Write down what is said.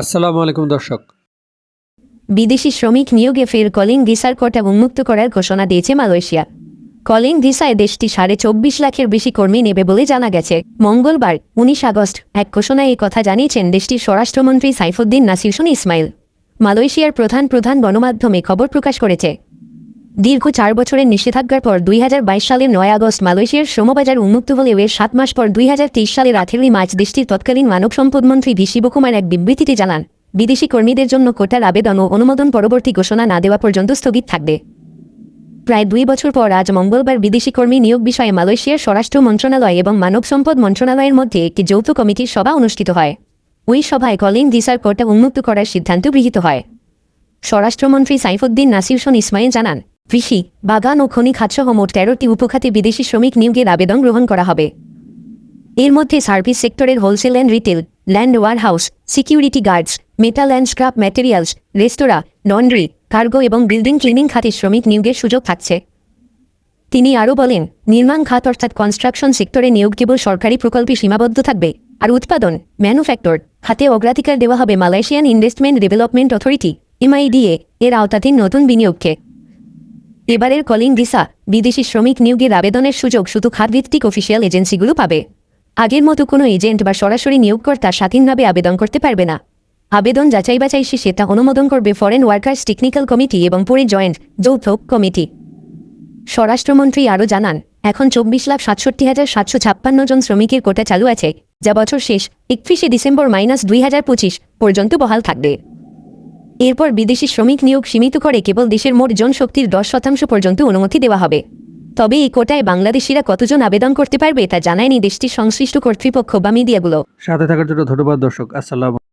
আসসালামু আলাইকুম দর্শক। বিদেশি শ্রমিক নিয়োগে ফের কলিং ভিসার কোটা উন্মুক্ত করার ঘোষণা দিয়েছে মালয়েশিয়া। কলিং ভিসায় দেশটি সাড়ে চব্বিশ লাখের বেশি কর্মী নেবে বলে জানা গেছে। মঙ্গলবার, উনিশ আগস্ট, এক ঘোষণায় এই কথা জানিয়েছেন দেশটির স্বরাষ্ট্রমন্ত্রী সাইফুদ্দিন নাসিরসুন ইসমাইল। মালয়েশিয়ার প্রধান প্রধান গণমাধ্যমে খবর প্রকাশ করেছে। দীর্ঘ চার বছরের নিষেধাজ্ঞার পর দুই হাজার বাইশ সালের নয় আগস্ট মালয়েশিয়ার শ্রমবাজার উন্মুক্ত হলেও এর সাত মাস পর দুই হাজার তেইশ সালের আঠেরোই মার্চ দেশটির তৎকালীন মানব সম্পদ মন্ত্রী ভি. শিবকুমার এক বিবৃতিতে জানান, বিদেশি কর্মীদের জন্য কোটার আবেদন ও অনুমোদন পরবর্তী ঘোষণা না দেওয়া পর্যন্ত স্থগিত থাকবে। প্রায় দুই বছর পর আজ মঙ্গলবার বিদেশি কর্মী নিয়োগ বিষয়ে মালয়েশিয়ার স্বরাষ্ট্র মন্ত্রণালয় এবং মানব সম্পদ মন্ত্রণালয়ের মধ্যে একটি যৌথ কমিটির সভা অনুষ্ঠিত হয়। ওই সভায় কলিং ভিসার কোটা উন্মুক্ত করার সিদ্ধান্ত গৃহীত হয়। স্বরাষ্ট্রমন্ত্রী সাইফুদ্দিন নাসিরসন ইসমাইল জানান কৃষি, বাগান ও খনি খাতসহ মোট তেরোটি উপখাতে বিদেশি শ্রমিক নিয়োগের আবেদন গ্রহণ করা হবে। এর মধ্যে সার্ভিস সেক্টরের wholesale and retail, land warehouse security guards, metal and scrap materials, restaurant, laundry, cargo এবং বিল্ডিং ক্লিনিং খাতে শ্রমিক নিয়োগের সুযোগ থাকছে। তিনি আরও বলেন, নির্মাণ খাত অর্থাৎ কনস্ট্রাকশন সেক্টরে নিয়োগ কেবল সরকারি প্রকল্পে সীমাবদ্ধ থাকবে, আর উৎপাদন ম্যানুফ্যাক্টর খাতে অগ্রাধিকার দেওয়া হবে Malaysian investment development authority, MIDA, এর আওতাধীন নতুন বিনিয়োগকে। এবারের কলিং ভিসা, বিদেশি শ্রমিক নিয়োগের আবেদনের সুযোগ শুধু খাতভিত্তিক অফিসিয়াল এজেন্সিগুলো পাবে। আগের মতো কোনো এজেন্ট বা সরাসরি নিয়োগকর্তা স্বাধীনভাবে আবেদন করতে পারবে না। আবেদন যাচাই বাছাই শেষে তা অনুমোদন করবে ফরেন ওয়ার্কার্স টেকনিক্যাল কমিটি এবং পরে জয়েন্ট যৌথ কমিটি। স্বরাষ্ট্রমন্ত্রী আরও জানান, এখন চব্বিশ লাখ সাতষট্টি হাজার সাতশো ছাপ্পান্ন জন শ্রমিকের কোটা চালু আছে, যা বছর শেষ, একত্রিশে ডিসেম্বর মাইনাস দুই হাজার পঁচিশ পর্যন্ত বহাল থাকবে। এরপর বিদেশি শ্রমিক নিয়োগ সীমিত করে কেবল দেশের মোট জনশক্তির দশ শতাংশ পর্যন্ত অনুমতি দেওয়া হবে। তবে এই কোটায় বাংলাদেশিরা কতজন আবেদন করতে পারবে তা জানায়নি দেশটির সংশ্লিষ্ট কর্তৃপক্ষ বা মিডিয়াগুলো। সাথে থাকার জন্য ধন্যবাদ, দর্শক। আসসালাম